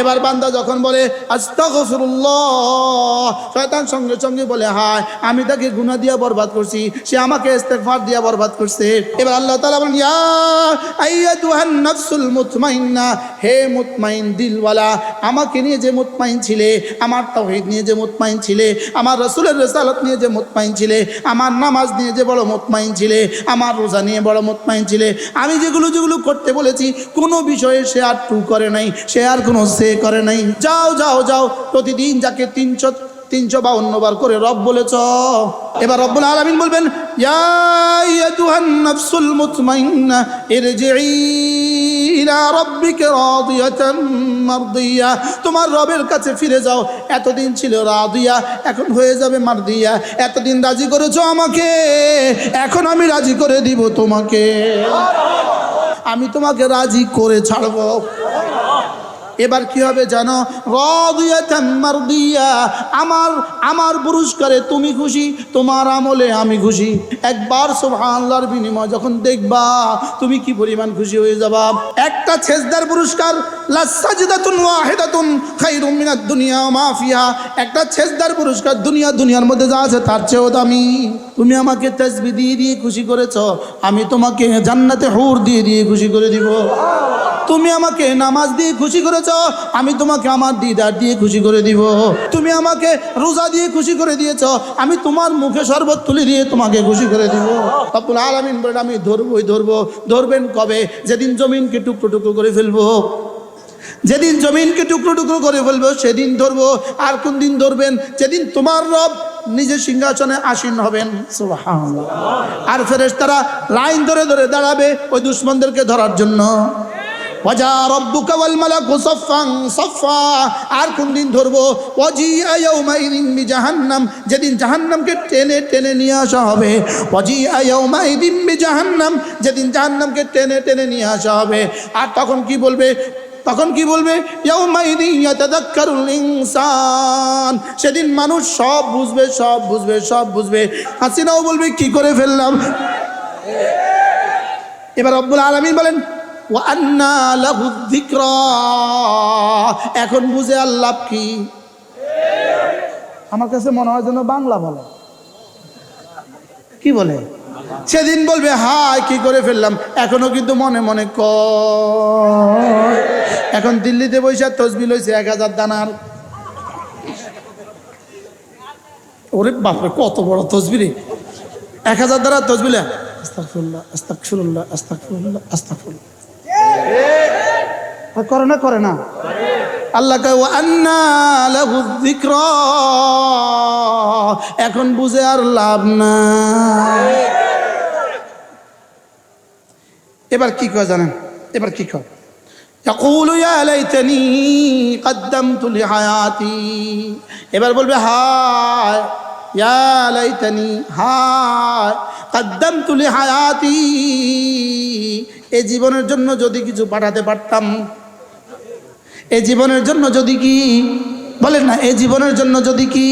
এবার বান্দা যখন বলে শয়তান সঙ্গে সঙ্গে বলে, হায়, আমি তাকে গুনাহ দিয়া বরবাদ করছি, সে আমাকে ইস্তেগফার দিয়া বরবাদ করছে। এবার আল্লাহ তাআলা বলেন, ইয়া হে মুতমাইন দিলওয়ালা, আমাকে নিয়ে যে মুতমাইন ছিলে, আমার তাওহীদ নিয়ে যে মুতমাইন ছিলে, আমার রাসূলের রিসালাত নিয়ে যে মুতমাইন ছিলে, আমার নামাজ নিয়ে যে বড় মুতমাইন ছিলে, আমার রোজা নিয়ে বড় মুতমাইন ছিলে, আমি যেগুলো যেগুলো করতে বলেছি, কোনো বিষয়ে সে আর টু করে নাই, সে আর কোনো সে করে নাই। যাও যাও যাও, প্রতিদিন যাকে তিনশো তিনশো বাউন্ন বার করে রব বলেছ। এবার রব্বুল আলামিন বলবেন তোমার রবের কাছে ফিরে যাও। এতদিন ছিল রাদিয়া, এখন হয়ে যাবে মারদিয়া। এতদিন রাজি করেছ আমাকে? এখন আমি রাজি করে দিব তোমাকে। আমি তোমাকে রাজি করে ছাড়বো। এবার কি হবে জানো? মারদিয়া। আমার আমার পুরস্কারে তুমি খুশি, তোমার আমলে আমি খুশি। একবার সুবহানাল্লাহর বিনিময় যখন দেখবা, তুমি কি পরিমাণ খুশি হয়ে যাবা? একটা ছেজদার পুরস্কার একটা ছেজদার পুরস্কার দুনিয়া, দুনিয়ার মধ্যে যা আছে তার চেয়েও দামি। তুমি আমাকে তাসবিহ দিয়ে দিয়ে খুশি করেছ, আমি তোমাকে জান্নাতে হুর দিয়ে দিয়ে খুশি করে দিব। তুমি আমাকে নামাজ দিয়ে খুশি করেছ, আমি তোমাকে আমার দিদার দিয়ে খুশি করে দিব। তুমি আমাকে রোজা দিয়ে খুশি করে দিয়েছ, আমি তোমার মুখে শরবত তুলে দিয়ে তোমাকে খুশি করে দিব। আব্বুল আলমিন বলে আমি ধরবই ধরবো। ধরবেন কবে? যেদিন জমিনকে টুকরো টুকরো করে ফেলব। যেদিন জমিনকে টুকরো টুকরো করে ফেলব, সেদিন ধরবো। আর কোন দিন ধরবেন? যেদিন তোমার রব নিজের সিংহাসনে আসীন হবেন। আর ফেরেশ তারা লাইন ধরে ধরে দাঁড়াবে ওই দুশ্মনদেরকে ধরার জন্য। ওয়াজা রব্বুকা ওয়াল মালাকু সাফফান, সাফফা। আর কোন দিন ধরবো? ওয়াজিআ ইয়াউমাইদিন বিজাহান্নাম। যেদিন জাহান্নামকে টেনে টেনে নিয়ে আসা হবে। ওয়াজিআ ইয়াউমাইদিন বিজাহান্নাম। যেদিন জাহান্নামকে টেনে টেনে নিয়ে আসা হবে। আর তখন কি বলবে? তখন কি বলবে? ইনসান। সেদিন মানুষ সব বুঝবে সব বুঝবে সব বুঝবে। হাসিনাও বলবে, কি করে ফেললাম? এবার রব্বুল আলামিন বলেন এখন বুঝে আল্লাহ কি? আমার কাছে মনে হয় যেন বাংলা বলে। কি বলে? সেদিন বলবে হায় কি করে ফেললাম। এখনও কিন্তু মনে মনে ক এখন দিল্লিতে বৈশাখ তসবিল হয়েছে এক হাজার দানার। ওরে বাপরে কত বড় তসবিরে এক হাজার দ্বারা তসবিলে আস্তাকফিরুল্লাহ আস্তাকফিরুল্লাহ আস্তাকফিরুল্লাহ আর করে না করে না আল্লাহ কয় "ওয়া আন্না লাহু যিকরা এখন বুঝে আর লাভ না এবার কি কয় জানেন এবার কি কয় يقول يا ليتني قدمت لحياتي এবার বলবে হায় ইয়া লাইতানি হায় কদ্দম তুলি হায়াতি এ জীবনের জন্য যদি কিছু পাঠাতে পারতাম, এ জীবনের জন্য যদি কি বলেন না এই জীবনের জন্য যদি কি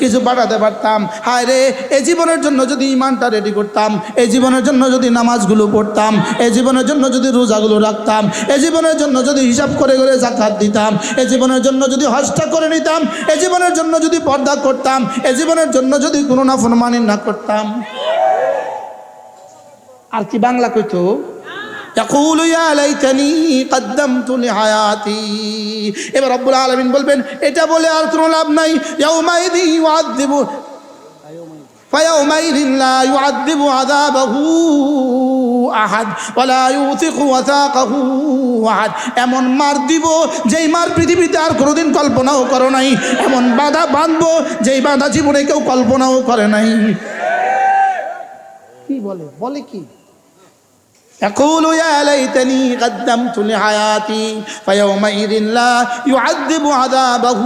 কিছু পাঠাতে পারতাম? হায় রে এই জীবনের জন্য যদি ইমানটা রেডি করতাম? এই জীবনের জন্য যদি নামাজগুলো পড়তাম? এই জীবনের জন্য যদি রোজাগুলো রাখতাম? এই জীবনের জন্য যদি হিসাব করে করে জাকাত দিতাম? এই জীবনের জন্য যদি হজটা করে নিতাম? এই জীবনের জন্য যদি পর্দা করতাম? এই জীবনের জন্য যদি কোনো না ফরমানি না করতাম? আর কি বাংলা কইতো? يقول يا ليتني قدمت لحياتي এবার রব্বুল আলামিন বলবেন এটা বলে আর কোনো লাভ নাই ইয়াউমাইদি ইউআযিবু فيومئذ لا يعذب عذابه আহাদ ওয়ালা ইউথিকু ওয়াথাকাহু আহাদ এমন মার দিব যেই মার পৃথিবীতে আর কোনোদিন কল্পনাও করো নাই এমন বাধা বাঁধবো যেই বাধা জীবনে কেউ কল্পনাও করে নাই কি বলে বলে কি يقول يا ليتني قدمت لحياتي فيومئذ لا يعذب عذابه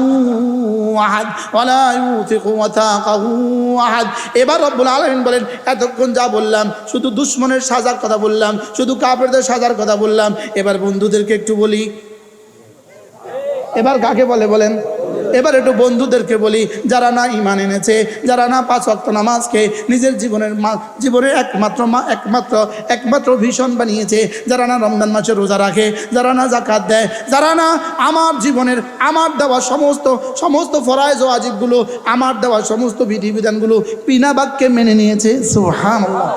أحد ولا يوثق وثاقه أحد এবার রব্বুল আলামিন বলেন এতক্ষণ যা বললাম শুধু দুশ্মনের সাজার কথা বললাম শুধু কাপড়দের সাজার কথা বললাম এবার বন্ধুদেরকে একটু বলি এবার কাকে বলে বলেন এবার একটু বন্ধুদেরকে বলি, যারা না ইমান এনেছে, যারা না পাঁচ অক্ত নামাজকে নিজের জীবনের জীবনের একমাত্র মা, একমাত্র একমাত্র ভীষণ বানিয়েছে, যারা না রমজান মাসে রোজা রাখে, যারা না জাকাত দেয়, যারা না আমার জীবনের, আমার দেওয়া সমস্ত সমস্ত ফরাইজ ও আজিবগুলো আমার দেওয়া সমস্ত বিধিবিধানগুলো বিনা বাক্যে মেনে নিয়েছে, সুবহানাল্লাহ।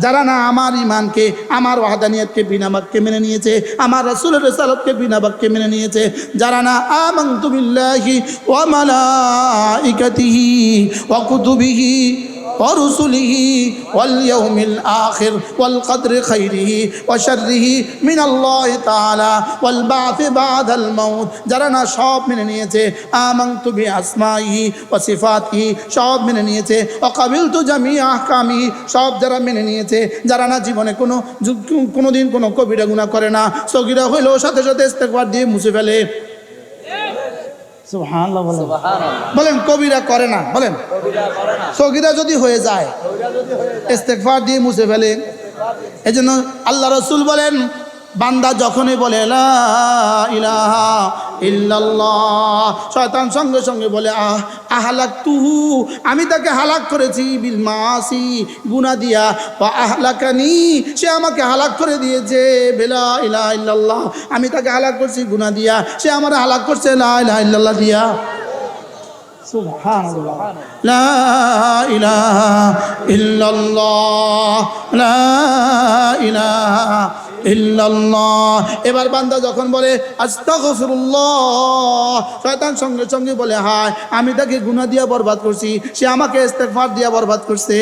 যারা না আমার ইমানকে আমার ওয়াহাদানিয়াতকে বিনা বাক্যে মেনে নিয়েছে, আমার রসুলের রেসালতকে বিনা বাক্যে মেনে নিয়েছে, যারা না আমি ওয়া মালাইকাতিহি ওয়া কুতুবিহি ورسله واليوم الآخر والقدر خيره وشره من الله تعالى والبعث بعد الموت যারা না সব মেনে নিয়েছে আমান্তু বি আসমাইহি ওয়া সিফাতিহি সব মেনে নিয়েছে অকাবিলতু জামি আহকামি সব যারা মেনে নিয়েছে যারা না জীবনে কোনো যু- কোনোদিন কোনো কবিরা গুনাহ করে না সগিরা হইলেও সাথে সাথে ইস্তেগফার দিয়ে মুছে ফেলে সুবহানাল্লাহ বলেন। বলেন কবিরা করে না বলেন। সগিরা যদি হয়ে যায় ইস্তেকফার দিয়ে মুছে ফেলে এই জন্য আল্লাহ রসুল বলেন বান্দা যখনই বলে লা ইলাহা ইল্লাল্লাহ শয়তান সঙ্গে সঙ্গে বলে আহ আহলাক তুহু আমি তাকে হালাক করেছি বিল মাসি গুনা দিয়া বা আহলাকানি সে আমাকে হালাক করে দিয়েছে বেলা ইলাহা ইল্লাল্লাহ আমি তাকে হালাক করছি গুনা দিয়া সে আমার হালাক করছে লা ইলাহা ইল্লাল্লাহ দিয়া سبحان الله لا إله إلا الله لا إله ইল্লাল্লাহ। এবার বান্দা যখন বলে, আস্তাগফিরুল্লাহ শয়তান সঙ্গে সঙ্গে বলে, হায়, আমি তাকে গুনাহ দিয়া বরবাদ করছি, সে আমাকে ইস্তেগফার দিয়া বরবাদ করছে।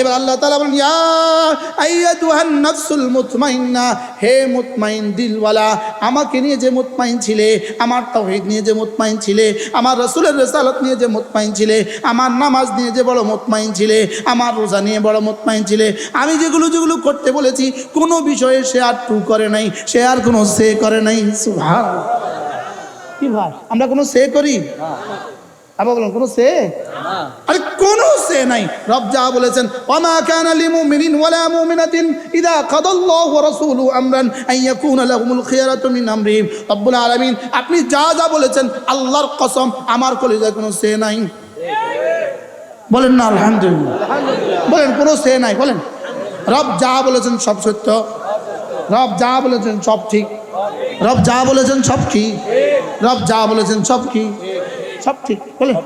এবার আল্লাহ ইয়া হে দিলওয়ালা, আমাকে নিয়ে যে মুতমাইন ছিলে, আমার তাওহীদ নিয়ে যে মুতমাইন ছিলে, আমার রাসূলের রিসালাত নিয়ে যে মুতমাইন ছিলে, আমার নামাজ নিয়ে যে বড় মুতমাইন ছিলে, আমার রোজা নিয়ে বড় মুতমাইন ছিলে, আমি যেগুলো যেগুলো করতে বলেছি, কোনো বিষয়ে সে আর টু করে নাই, সে আর কোনো সে করে নাই। সুবহানাল্লাহ। কি ভাই? আমরা কোনো সে করি? আবার বলুন কোনো সে? আরে কোনো সে নাই। রব যা বলেছেন ওমা কানা লিমুমিনিন ওয়ালা মুমিনাতিন ইদা কাদাল্লাহু ওয়া রাসূলুহু আমরান আন ইয়াকুনা লাহুমুল খিয়ারাতু মিন আমরিহিম। রব্বুল আলামিন আপনি যা যা বলেছেন আল্লাহর কসম আমার কলিজায় কোনো সে নাই। বলেন না আলহামদুলিল্লাহ। বলেন কোনো সে নাই বলেন। রব যা বলেছেন সব সত্য। রব যা বলেছেন সব ঠিক। রব যা বলেছেন সব কি রব যা বলেছেন সব কি সব ঠিক বলেন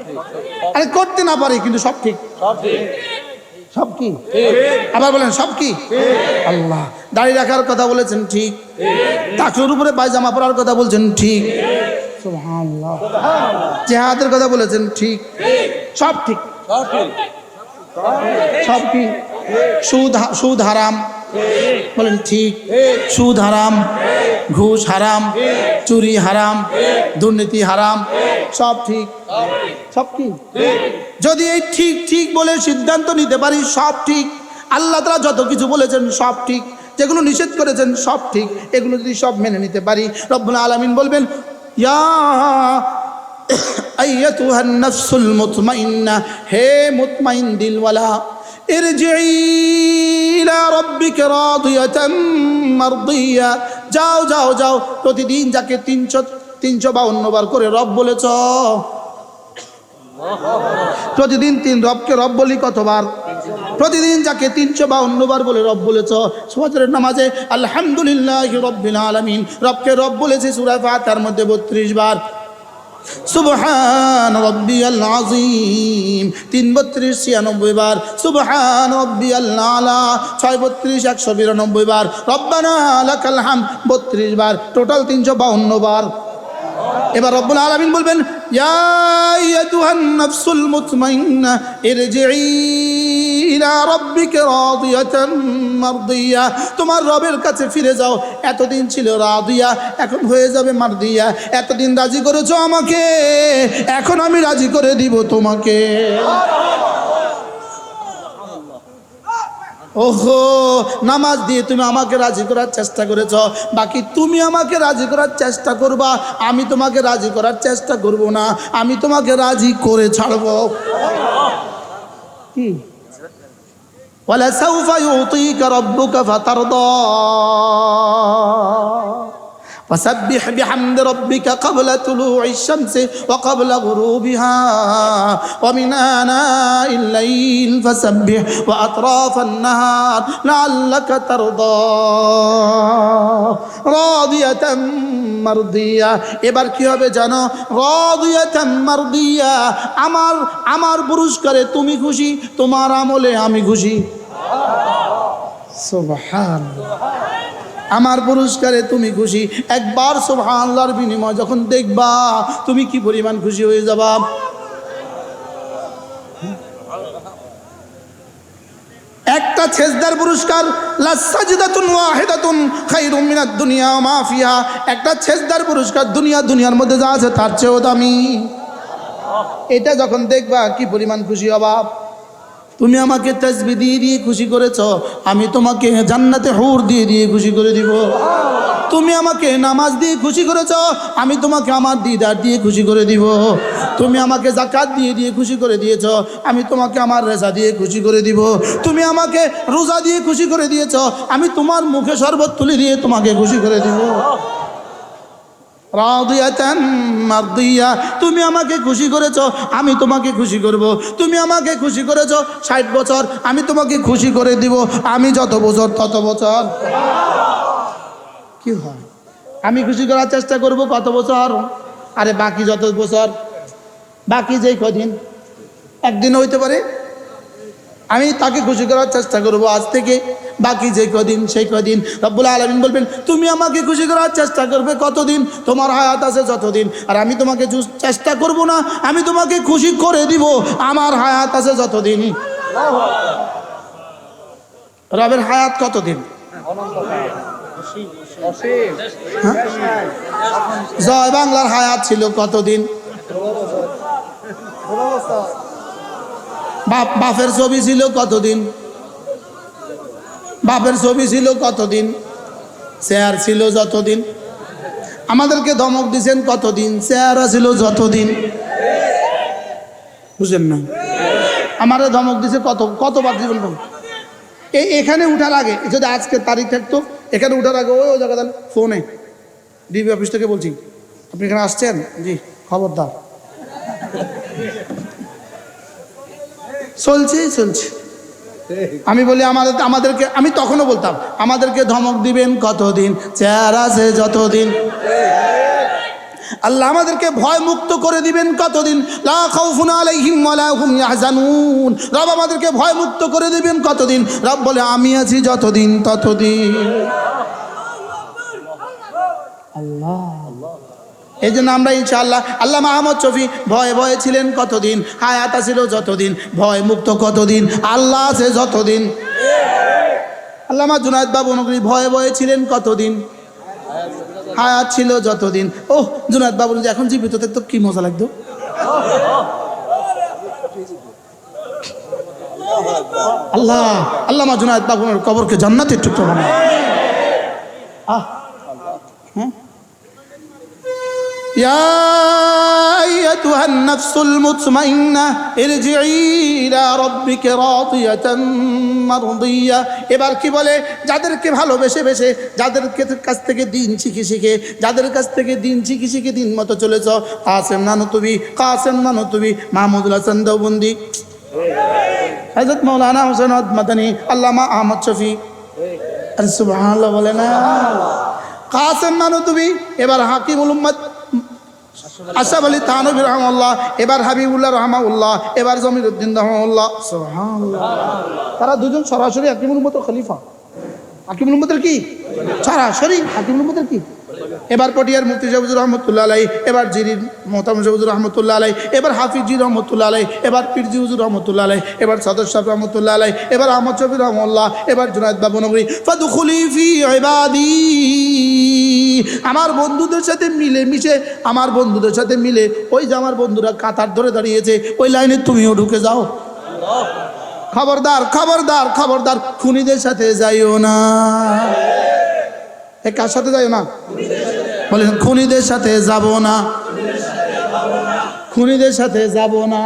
আরে করতে না পারি কিন্তু সব ঠিক। সব কি? আবার বলেন সব কি? আল্লাহ দাড়ি রাখার কথা বলেছেন ঠিক। তাকুর উপরে পায়জামা পরার কথা বলছেন ঠিক। জেহাদের কথা বলেছেন ঠিক। সব ঠিক। সব কি? সুদ সুদ হারাম। বলেন, ঠিক। সুদ হারাম, ঘুষ হারাম, চুরি হারাম, দুর্নীতি হারাম, সব ঠিক। সব কি যদি এই ঠিক ঠিক বলে সিদ্ধান্ত নিতে পারি, সব ঠিক। আল্লাহ তারা যত কিছু বলেছেন, সব ঠিক। যেগুলো নিষেধ করেছেন, সব ঠিক। এগুলো যদি সব মেনে নিতে পারি, রব্বুল আলমিন বলবেন, ইয়া হে মুতমাইন দিলওয়ালা যাও যাও যাও, প্রতিদিন যাকে তিনশো তিনশো বা অন্যবার করে রব বলেছ। প্রতিদিন তিন রবকে রব বলি কতবার? প্রতিদিন যাকে তিনশো বা অন্যবার বলে রব বলেছ। সবাজের নামাজে আলহামদুলিল্লাহ রব্বিল আলমিন, রবকে রব বলেছে সুরাফা তার মধ্যে বত্রিশ বার। সুবহান রব্বিয়াল আযীম। তিন বত্রিশ, ছিয়ানব্বই বার। সুবহান রব্বিয়াল আলা। ছয় বত্রিশ, একশো বিরানব্বই বার। রব্বানা লাকাল হাম বত্রিশ বার। টোটাল তিনশো বাউন্ন বার। এবার রব্বুল আলামিন বলবেন তোমার রবের কাছে ফিরে যাও। এতদিন ছিল রাদিয়া, এখন হয়ে যাবে মারদিয়া। এতদিন রাজি করেছ আমাকে, এখন আমি রাজি করে দিব তোমাকে। ওহো নামাজ দিয়ে তুমি আমাকে রাজি করার চেষ্টা করেছ বাকি তুমি আমাকে রাজি করার চেষ্টা করবা আমি তোমাকে রাজি করার চেষ্টা করব না আমি তোমাকে রাজি করে ছাড়ব কি ولسوف يعطيك ربك فترضى فسبح بحمد ربك قبل طلوع الشمس وقبل غروبها ومن آناء الليل فسبح وأطراف النهار لعلك ترضى راضية মারদিয়া এবার কি হবে জানো রাদিয়াতাম মারদিয়া আমার আমার পুরস্কারে তুমি খুশি তোমার আমলে আমি খুশি সুবহানাল্লাহ আমার পুরস্কারে তুমি খুশি। একবার সুবহানাল্লাহর বিনিময় যখন দেখবা, তুমি কি পরিমাণ খুশি হয়ে যাবা? একটা ছেজদার পুরস্কার দুনিয়া ওয়া মা ফিহা। একটা ছেজদার পুরস্কার দুনিয়া, দুনিয়ার মধ্যে যা আছে তার চেয়েও দামি। এটা যখন দেখবা, কি পরিমাণ খুশি হবা? তুমি আমাকে তেজবি দিয়ে দিয়ে খুশি করেছ, আমি তোমাকে জান্নাতে হুর দিয়ে দিয়ে খুশি করে দিব। তুমি আমাকে নামাজ দিয়ে খুশি করেছ, আমি তোমাকে আমার দিদার দিয়ে খুশি করে দিব। তুমি আমাকে জাকাত দিয়ে দিয়ে খুশি করে দিয়েছ, আমি তোমাকে আমার রেজা দিয়ে খুশি করে দিব। তুমি আমাকে রোজা দিয়ে খুশি করে দিয়েছ, আমি তোমার মুখে শরবত তুলে দিয়ে তোমাকে খুশি করে দিব। তুমি আমাকে খুশি করেছ, আমি তোমাকে খুশি করব। তুমি আমাকে খুশি করেছ, ষাট বছর আমি তোমাকে খুশি করে দিব। আমি যত বছর, তত বছর। কি হয়? আমি খুশি করার চেষ্টা করব কত বছর? আরে বাকি যত বছর, বাকি যেই কদিন একদিন হইতে পারে। আমি তাকে খুশি করার চেষ্টা করব আজ থেকে। বাকি যে কদিন, সেই কদিন। রব্বুল আলমিন বলবেন, তুমি আমাকে খুশি করার চেষ্টা করবে কতদিন? তোমার হায়াত আছে যতদিন। আর আমি তোমাকে চেষ্টা করব না, আমি তোমাকে খুশি করে দিব। আমার হায়াত আছে যতদিন। রবের হায়াত কতদিন? হ্যাঁ? জয় বাংলার হায়াত ছিল কতদিন? বাপ, বাপের ছবি ছিল কতদিন? বাপের ছবি ছিল কতদিন? চেয়ার ছিল যতদিন? আমাদেরকে ধমক দিছেন কতদিন? চেয়ারা ছিল যতদিন? বুঝলেন না। আমারে ধমক দিছে কত কতবার জীবন এই এখানে উঠার আগে যদি আজকে তারিখ থাকতো, এখানে উঠার আগে ওই জায়গা ফোনে, ডিবি অফিস থেকে বলছি। আপনি এখানে আসছেন? জি, খবরদার। চলছে চলছে। আমি বলি আমাদের, আমাদেরকে, আমি তখনও বলতাম, আমাদেরকে ধমক দিবেন কতদিন? চেয়ার আছে যতদিন। আল্লাহ আমাদেরকে ভয় মুক্ত করে দিবেন কতদিন? রব আমাদেরকে ভয় মুক্ত করে দিবেন কতদিন? রব বলে, আমি আছি যতদিন, ততদিন। আল্লাহ। এই জন্য আমরা ইনশাআল্লাহ আল্লাহ মাহমদ শফি ভয়ে ভয়ে ছিলেন কতদিন? হায়াত ছিল যতদিন? ভয় মুক্ত কতদিন? আল্লাহ আছে যতদিন? আল্লামা জুনায়দ বাবু নগরী ভয়ে ভয়ে ছিলেন কতদিন? হায়াত ছিল যতদিন? ওহ, জুনায়দ বাবু এখন জীবিত তো কি মজা লাগতো? আল্লাহ আল্লামা জুনায়দ বাবুর কবরকে জান্নাতের টুকরো বানায়। আহ হ্যাঁ يا أيتها النفس المطمئنة ارجعي إلى ربك راضية مرضية এবার কি বলে যাদেরকে ভালোবেসে বেসে যাদের কাছ থেকে দিন শিখে শিখে যাদের কাছ থেকে দিন শিখে শিখে দিন মতো চলেছ কাসেম নানতুবি কাসেম নানতুবি মাহমুদুল হাসান দেওবন্দি হজরত মৌলানা হোসেন মাদানী আল্লামা আহমদ শফি আরে সুবহানাল্লাহ বলে না কাসেম নানতুবি এবার হাকিমুল উম্মদ আসাফ আলী তাহানবী রহমাল্লাহ, এবার হাবিবুল্লাহ রহমাউল্লাহ, এবার জমির উদ্দিন রহমাউল্লাহ। তারা দুজন সরাসরি একই মতো খলিফা। আকিমুল মতের কি? সরাসরি আকিমুল মতের কি? এবার পটিয়ার মুফতি জাবুজুর রহমতুল্লাহ আলাই, এবার জিরির মোহতাম জাবুজুর রহমতুল্লাহ আলাই, এবার হাফিজি রহমতুল্লাহ আলাই, এবার পিরজি হুজুর রহমতুল্লাহ আলাই, এবার সদর সাহেব রহমতুল্লাহ আলাই, এবার আহমদ শফি রহমুল্লাহ, এবার জুনায়দ বাবু নগরী। ফাদুখুলি ফি ইবাদি। আমার বন্ধুদের সাথে মিলে মিশে আমার বন্ধুদের সাথে মিলে, ওই যে আমার বন্ধুরা কাতার ধরে দাঁড়িয়েছে, ওই লাইনে তুমিও ঢুকে যাও। খবরদার খবরদার খবরদার, খুনিদের সাথে যাইও না। এ কার সাথে যাই না? বলেন, খুনিদের সাথে যাব না। খুনিদের সাথে যাব না।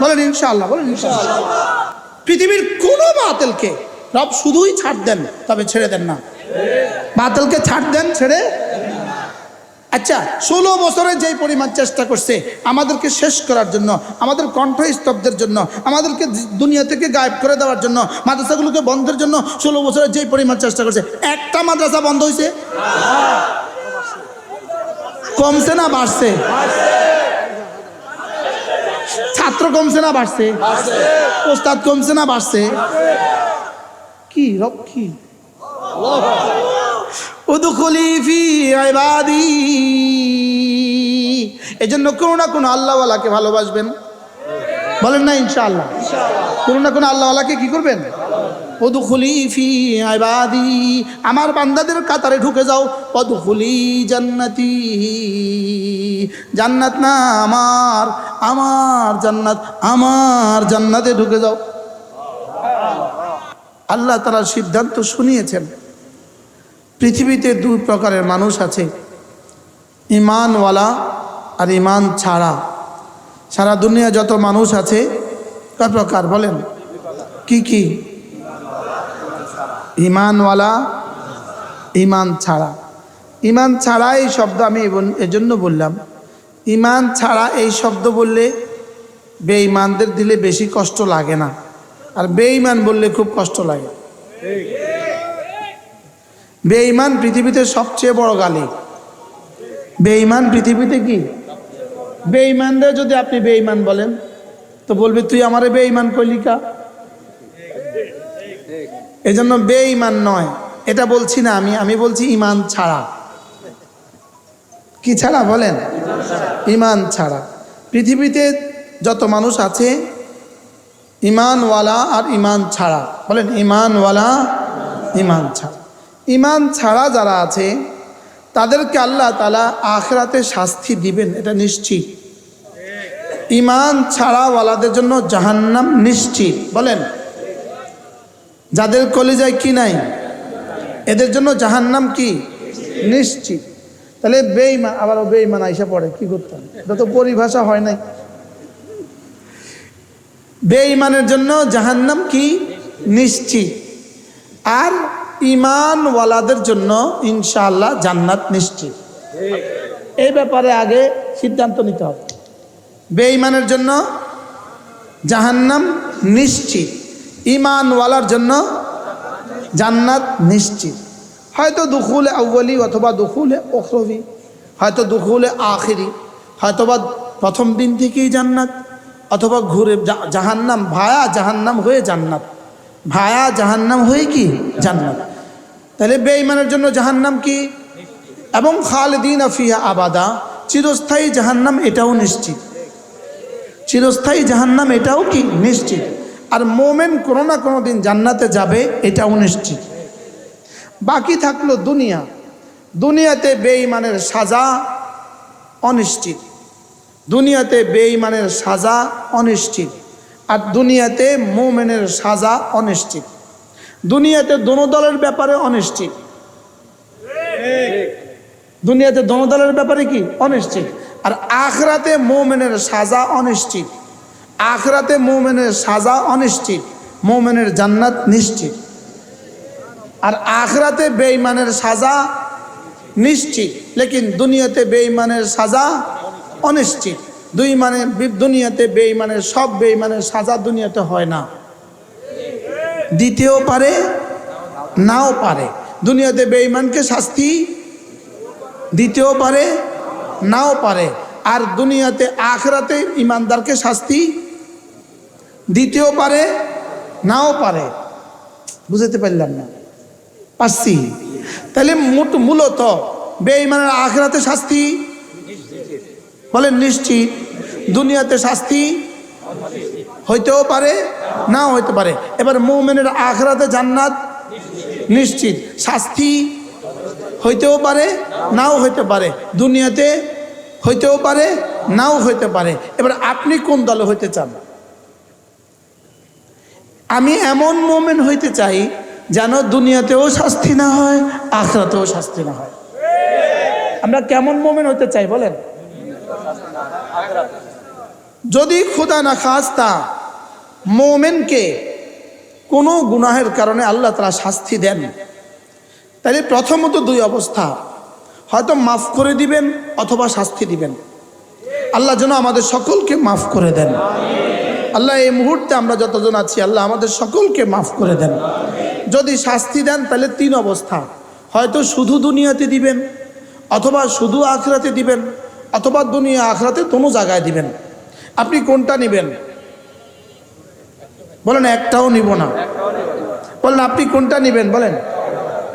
বলেন, ইনশাআল্লাহ বলেন, ইনশাআল্লাহ। পৃথিবীর কোনো বাতেলকে রব শুধুই ছাড় দেন, তবে ছেড়ে দেন না। বাতেলকে ছাড় দেন, ছেড়ে আচ্ছা ষোলো বছরে যেই পরিমাণ চেষ্টা করছে, আমাদেরকে শেষ করার জন্য, আমাদের কণ্ঠ স্তব্ধের জন্য, আমাদেরকে দুনিয়া থেকে গায়েব করে দেওয়ার জন্য, মাদ্রাসাগুলোকে বন্ধের জন্য ষোলো বছরে যেই পরিমাণ চেষ্টা করছে, একটা মাদ্রাসা বন্ধ হয়েছে কমছে না বাড়ছে? ছাত্র কমছে না বাড়ছে? ওস্তাদ কমছে না বাড়ছে? কি কি? উদুখুলি ফি ইবাদি। এজন্য কোনো না কোনো আল্লাহওয়ালাকে ভালোবাসবেন। বলেন না ইনশাআল্লাহ। কোনো না কোনো আল্লাহওয়ালাকে কি করবেন? পদুখুলি ফি ইবাদি। আমার বান্দাদের কাতারে ঢুকে যাও। পদুখুলি জান্নাতি। জান্নাত না আমার আমার জান্নাত, আমার জান্নাতে ঢুকে যাও। আল্লাহ তারা সিদ্ধান্ত শুনিয়েছেন। পৃথিবীতে দুই প্রকারের মানুষ আছে। ইমানওয়ালা আর ইমান ছাড়া। সারা দুনিয়া যত মানুষ আছে, কয় প্রকার বলেন? কি কি? ইমানওয়ালা, ইমান ছাড়া। ইমান ছাড়া এই শব্দ আমি এজন্য বললাম। ইমান ছাড়া এই শব্দ বললে বেঈমানদের দিলে বেশি কষ্ট লাগে না। আর বেঈমান বললে খুব কষ্ট লাগে। বেঈমান পৃথিবীতে সবচেয়ে বড় গালি। বেঈমান পৃথিবীতে কি? বেঈমানরা যদি আপনি বেঈমান বলেন, তো বলবে, তুই আমারে বেঈমান কইলিকা এজন্য বেঈমান নয়। এটা বলছি না আমি আমি বলছি ইমান ছাড়া। কি ছাড়া বলেন? ইমান ছাড়া। পৃথিবীতে যত মানুষ আছে ইমানওয়ালা আর ইমান ছাড়া। বলেন ইমানওয়ালা ইমান ছাড়া। ইমান ছাড়া যারা আছে, তাদেরকে আল্লাহ তালা আখরাতে শাস্তি দিবেন, এটা নিশ্চিত। ইমান ছাড়াওয়ালাদের জন্য জাহান্নাম নিশ্চিত, বলেন। যাদের কলিজায় কি নাই, এদের জন্য জাহান্নাম কি? নিশ্চিত। তাহলে বেইমান আবার বেইমান আইসা পড়ে, কি করতাম? এটা তো পরিভাষা হয় নাই। বেঈমানের জন্য জাহান্নাম কি? নিশ্চিত। আর ইমানওয়ালাদের জন্য ইনশাআল্লাহ জান্নাত নিশ্চিত। এই ব্যাপারে আগে সিদ্ধান্ত নিতে হবে। বেঈমানের জন্য জাহান্নাম নিশ্চিত। ইমানওয়ালার জন্য জান্নাত নিশ্চিত। হয়তো দুখুলে আউ্বলি অথবা দুখুলে ওখরবি হয়তো দুখুলে আখেরি, হয়তোবা প্রথম দিন থেকেই জান্নাত, অথবা ঘুরে জাহান্নাম, ভায়া জাহান্নাম হয়ে জান্নাত। ভায়া জাহান্নাম হয়ে কি? জান্নাত। তাহলে বেঈমানের জন্য জাহান্নাম কি? এবং খালেদিন আফিয়া আবাদা, চিরস্থায়ী জাহান্নাম এটাও নিশ্চিত। চিরস্থায়ী জাহান্নাম এটাও কি? নিশ্চিত। আর মোমেন কোনো না কোনো দিন জান্নাতে যাবে, এটাও নিশ্চিত। বাকি থাকল দুনিয়া। দুনিয়াতে বেঈমানের সাজা অনিশ্চিত। দুনিয়াতে বেঈমানের সাজা অনিশ্চিত। আর দুনিয়াতে মোমেনের সাজা অনিশ্চিত। দুনিয়াতে দোনো দলের ব্যাপারে অনিশ্চিত। দুনিয়াতে দোনো দলের ব্যাপারে কি? অনিশ্চিত। আর আখরাতে মোমেনের সাজা অনিশ্চিত। আখরাতে মোমেনের সাজা অনিশ্চিত। মোমেনের জান্নাত নিশ্চিত। আর আখরাতে বেঈমানের সাজা নিশ্চিত। লেকিন দুনিয়াতে বেঈমানের সাজা অনিশ্চিত। দুই মানে দুনিয়াতে বেঈমানের সব বেঈমানের সাজা দুনিয়াতে হয় না। দিতেও পারে, নাও পারে। দুনিয়াতে বেঈমানকে শাস্তি দিতেও পারে, নাও পারে। আর দুনিয়াতে আখরাতে ইমানদারকে শাস্তি দিতেও পারে, নাও পারে। বুঝতে পারলাম না। পাচ্ছি তাহলে মূলত বেঈমানের আখরাতে শাস্তি বলেন নিশ্চিত। দুনিয়াতে শাস্তি হইতেও পারে, নাও হইতে পারে। এবার মৌমেনের আখরাতে জান্নাত নিশ্চিত। শাস্তি হইতেও পারে, নাও হইতে পারে। দুনিয়াতে হইতেও পারে, নাও হইতে পারে। এবার আপনি কোন দলে হইতে চান? আমি এমন মোমেন হইতে চাই যেন দুনিয়াতেও শাস্তি না হয়, আখরাতেও শাস্তি না হয়। আমরা কেমন মোমেন হইতে চাই বলেন? যদি খোদা না খাস্তা, মোমেনকে কোনো গুনাহের কারণে আল্লাহ তারা শাস্তি দেন, তাহলে প্রথমত দুই অবস্থা। হয়তো মাফ করে দিবেন অথবা শাস্তি দিবেন। আল্লাহ যেন আমাদের সকলকে মাফ করে দেন। আল্লাহ এই মুহূর্তে আমরা যতজন আছি, আল্লাহ আমাদের সকলকে মাফ করে দেন। যদি শাস্তি দেন, তাহলে তিন অবস্থা। হয়তো শুধু দুনিয়াতে দিবেন, অথবা শুধু আখরাতে দিবেন অথবা দুনিয়া আখরাতে কোনো জায়গায় দিবেন। আপনি কোনটা নেবেন? বলেন, একটাও নিব না। বলেন, আপনি কোনটা নেবেন? বলেন,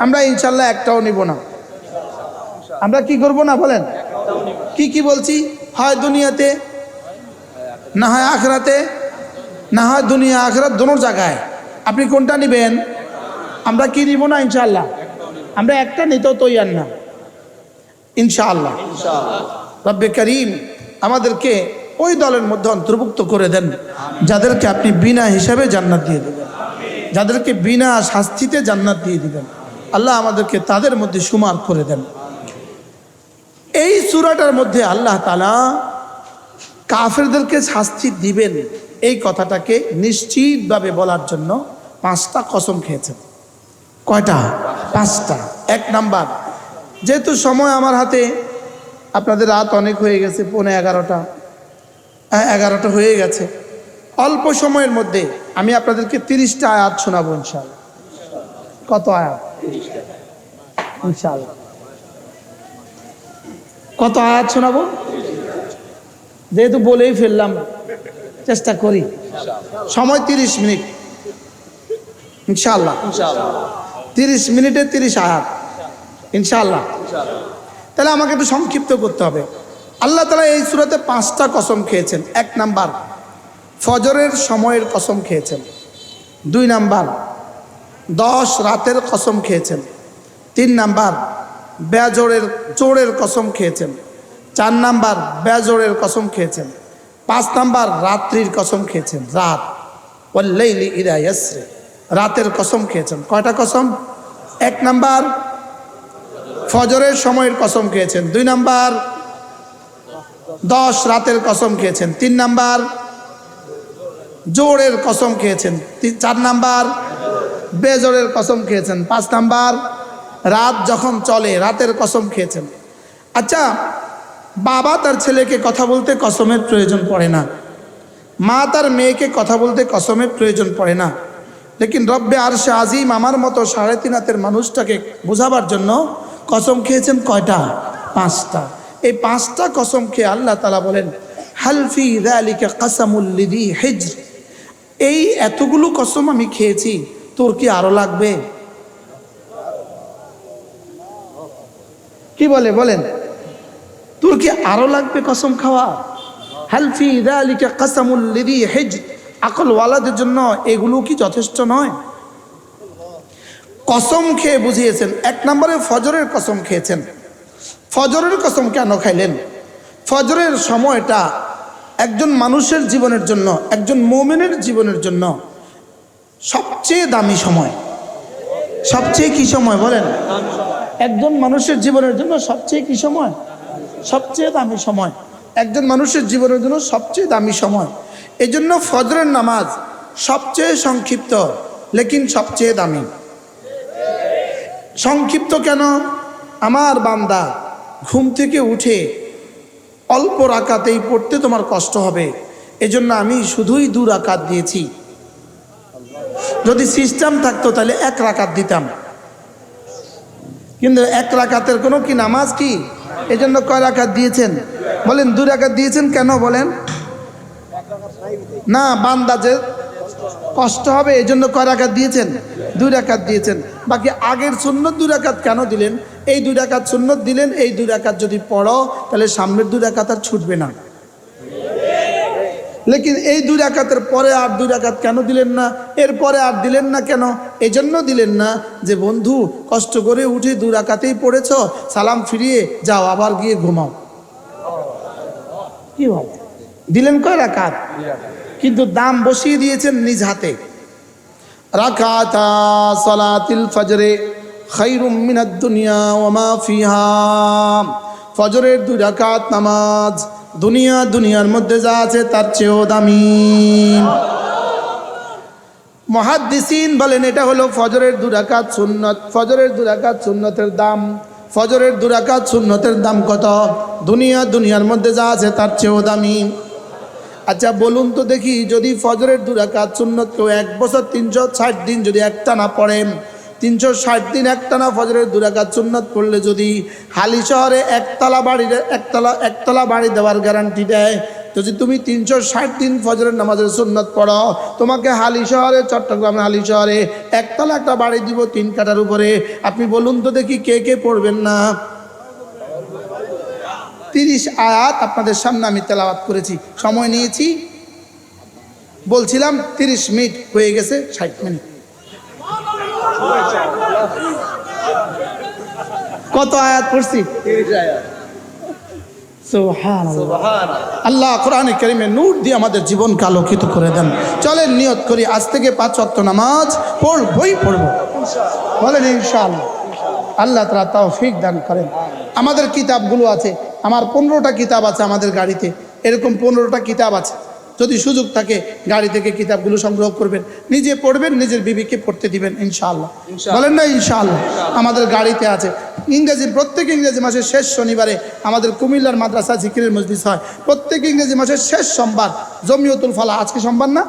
আমরা ইনশাল্লাহ একটাও নিব না। আমরা কি করব না? বলেন, কি কি বলছি? হয় দুনিয়াতে, না হয় আখরাতে, না হয় দুনিয়া আখরাত দোনো জায়গায়। আপনি কোনটা নেবেন? আমরা কি নিব না ইনশাল্লাহ আমরা একটা নিতেও তৈয়ার না। ইনশাআল্লাহ। রব্বে করিম, আমাদেরকে ওই দলের মধ্যে অন্তর্ভুক্ত করে দেন, যাদেরকে আপনি বিনা হিসাবে জান্নাত দিয়ে দেবেন। যাদেরকে বিনা শাস্তিতে জান্নাত দিয়ে দিবেন। আল্লাহ আমাদেরকে তাদের মধ্যে সুমার করে দেন। এই সুরাটার মধ্যে আল্লাহ তালা কাফেরদেরকে শাস্তি দিবেন এই কথাটাকে নিশ্চিতভাবে বলার জন্য পাঁচটা কসম খেয়েছেন। কয়টা? পাঁচটা। এক নাম্বার, যেহেতু সময় আমার হাতে আপনাদের রাত অনেক হয়ে গেছে পৌনে এগারোটা। হ্যাঁ, এগারোটা হয়ে গেছে। অল্প সময়ের মধ্যে আমি আপনাদেরকে তিরিশটা আয়াত শোনাবো ইনশাল্লাহ কত আয়াত? ইনশাল্লাহ কত আয়াত শোনাবো? যেহেতু বলেই ফেললাম চেষ্টা করি। সময় তিরিশ মিনিট। ইনশাল্লাহ তিরিশ মিনিটে তিরিশ আয়াত। ইনশাল্লাহ তাহলে আমাকে একটু সংক্ষিপ্ত করতে হবে। আল্লাহ তালা এই সুরাতে পাঁচটা কসম খেয়েছেন। এক নাম্বার, ফজরের সময়ের কসম খেয়েছেন। দুই নাম্বার, দশ রাতের কসম খেয়েছেন। তিন নাম্বার বেজোরের চোরের কসম খেয়েছেন। চার নাম্বার বেজোরের কসম খেয়েছেন। পাঁচ নাম্বার, রাত্রির কসম খেয়েছেন। রাত ওল্লাইলি ইরা ইয়াসরে। রাতের কসম খেয়েছেন। কয়টা কসম? এক নাম্বার ফজরের সময়ের কসম খেয়েছেন। দুই নাম্বার, দশ রাতের কসম খেয়েছেন। তিন নাম্বার জোরের কসম খেয়েছেন। চার নাম্বার, বেজোরের কসম খেয়েছেন। পাঁচ নাম্বার, রাত যখন চলে, রাতের কসম খেয়েছেন। আচ্ছা বাবা তার ছেলেকে কথা বলতে কসমের প্রয়োজন পড়ে না। মা তার মেয়েকে কথা বলতে কসমের প্রয়োজন পড়ে না। লেকিন রব্বে আর সে আজিম আমার মতো সাড়ে তিন হাতের মানুষটাকে বোঝাবার জন্য কসম খেয়েছেন কয়টা? পাঁচটা। এই পাঁচটা কসম খেয়ে আল্লাহ তালা বলেন হালফি দালিকে কাসামুল্লিদি হেজ এই এতগুলো কসম আমি খেয়েছি, তোর কি আরও লাগবে? কি বলে, বলেন? তোর কি আরও লাগবে কসম খাওয়া? হালফি দালিকে কাসামুল্লিদি হেজ আকলওয়ালাদের জন্য এগুলো কি যথেষ্ট নয়? কসম খেয়ে বুঝিয়েছেন। এক নম্বরে ফজরের কসম খেয়েছেন। ফজরের কসম কেন খাইলেন? ফজরের সময়টা একজন মানুষের জীবনের জন্য, একজন মোমেনের জীবনের জন্য সবচেয়ে দামি সময়। সবচেয়ে কি সময় বলেন? একজন মানুষের জীবনের জন্য সবচেয়ে কি সময়? সবচেয়ে দামি সময়। একজন মানুষের জীবনের জন্য সবচেয়ে দামি সময়। এই জন্য ফজরের নামাজ সবচেয়ে সংক্ষিপ্ত, লেকিন সবচেয়ে দামি। সংক্ষিপ্ত কেন? আমার বান্দা, ঘুম থেকে উঠে অল্প রাকাতেই পড়তে তোমার কষ্ট হবে। এজন্য আমি শুধুই দু রাকাত দিয়েছি। যদি সিস্টেম থাকতো তাহলে এক রাকাত দিতাম। কিন্তু এক রাকাতের কোনো কি নামাজ কি? এজন্য কয় রাকাত দিয়েছেন? বলেন, দু রাকাত দিয়েছেন কেন বলেন? না, বান্দা যে কষ্ট হবে এই জন্য কয় রাকাত দিয়েছেন? দুই রাকাত দিয়েছেন। বাকি আগের সুন্নত দুই রাকাত কেন দিলেন? এই দুই রাকাত সুন্নত দিলেন, এই দুই রাকাত যদি পড়ো, তাহলে সামনের দুই রাকাত আর ছুটবে না। লেকিন এই দুই রাকাতের পরে আর দুই রাকাত কেন দিলেন না? এরপরে আর দিলেন না কেন? এই জন্য দিলেন না যে, বন্ধু, কষ্ট করে উঠে দু রাকাতেই পড়েছ, সালাম ফিরিয়ে যাও, আবার গিয়ে ঘুমাও। কি বল? দিলেন কয় রাকাত? কিন্তু দাম বসিয়ে দিয়েছেন নিজ হাতে। রাকাতা সালাতিল ফজরে খাইরুম মিনাদ দুনিয়া ওমা ফিহা। ফজরের দুই রাকাত নামাজ দুনিয়া দুনিয়ার মধ্যে যা আছে তার চেয়েও দামি। মহাদ্দিসিন বলেন, এটা হলো ফজরের দুরাকাত সুন্নত। ফজরের দুরাকাত সুন্নতের দাম, ফজরের দুরাকাত সুন্নতের দাম কত? দুনিয়া দুনিয়ার মধ্যে যা আছে তার চেয়েও দামি। আচ্ছা বলুন তো দেখি, যদি ফজরের দুরাকাত সুন্নত কেউ এক বছর, তিনশো ষাট দিন যদি একটানা পড়েন তিনশো ষাট দিন একটানা ফজরের দুরাকাত সুন্নত পড়লে যদি হালি শহরে একতলা বাড়ির একতলা একতলা বাড়ি দেওয়ার গ্যারান্টি দেয় যদি তুমি তিনশো ষাট দিন ফজরের নামাজের সুন্নত পড়ো, তোমাকে হালি শহরে চট্টগ্রামের হালি শহরে একতলা একটা বাড়ি দিব তিন কাটার উপরে। আপনি বলুন তো দেখি কে কে পড়বেন না? তিরিশ আয়াত আপনাদের সামনে আমি তেলাওয়াত করেছি। সময় নিয়েছি। বলছিলাম তিরিশ মিনিট হয়ে গেছে ষাট মিনিট। কত আয়াত পড়ছি। আল্লাহ কোরআনে কারিমে নূর দিয়ে আমাদের জীবনকে আলোকিত করে দেন। চলেন নিয়ত করি আজ থেকে পাঁচ অক্ত নামাজ পড়বই পড়ব। বলেন ইনশাআল্লাহ। আল্লাহ তারা তাও ফিক দান করেন। আমাদের কিতাবগুলো আছে আমার পনেরোটা কিতাব আছে আমাদের গাড়িতে এরকম পনেরোটা কিতাব আছে। যদি সুযোগ থাকে গাড়ি থেকে কিতাবগুলো সংগ্রহ করবেন। নিজে পড়বেন নিজের বিবিকে পড়তে দিবেন ইনশাআল্লাহ। বলেন না ইনশাআল্লাহ আমাদের গাড়িতে আছে। ইংরেজি প্রত্যেক ইংরেজি মাসের শেষ শনিবারে আমাদের কুমিল্লার মাদ্রাসা জিকিরের মজলিস হয়। প্রত্যেক ইংরেজি মাসের শেষ সোমবার জমিয়তুল ফালা আজকে সোমবার না?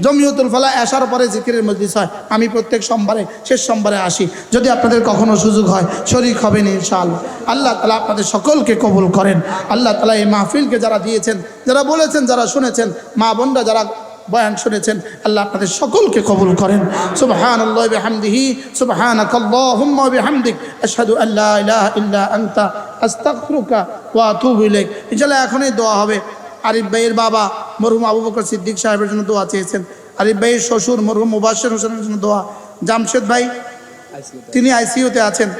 জমিয়তুল ফালা আসার পরে জিকিরের মজলিস হয়। আমি প্রত্যেক সোমবারে, শেষ সোমবারে আসি। যদি আপনাদের কখনো সুযোগ হয়, শরিক হবেন ইনশাআল্লাহ। আল্লাহ তালা আপনাদের সকলকে কবুল করেন। আল্লাহ তালা এই মাহফিলকে যারা দিয়েছেন, যারা বলেছেন, যারা শুনেছেন, মা বোনরা যারা বয়ান শুনেছেন, আল্লাহ আপনাদের সকলকে কবুল করেন। সুবহান আল্লাহ ওয়া এখনই দোয়া হবে। আরিফ ভাইয়ের বাবা মরহুম আবু বকর সিদ্দিক সাহেবের জন্য দোয়া চেয়েছেন। আরিফ ভাইয়ের শ্বশুর মরহুম মুবাসের হোসেনের জন্য দোয়া। জামশেদ ভাই তিনি আইসিইউতে আছেন।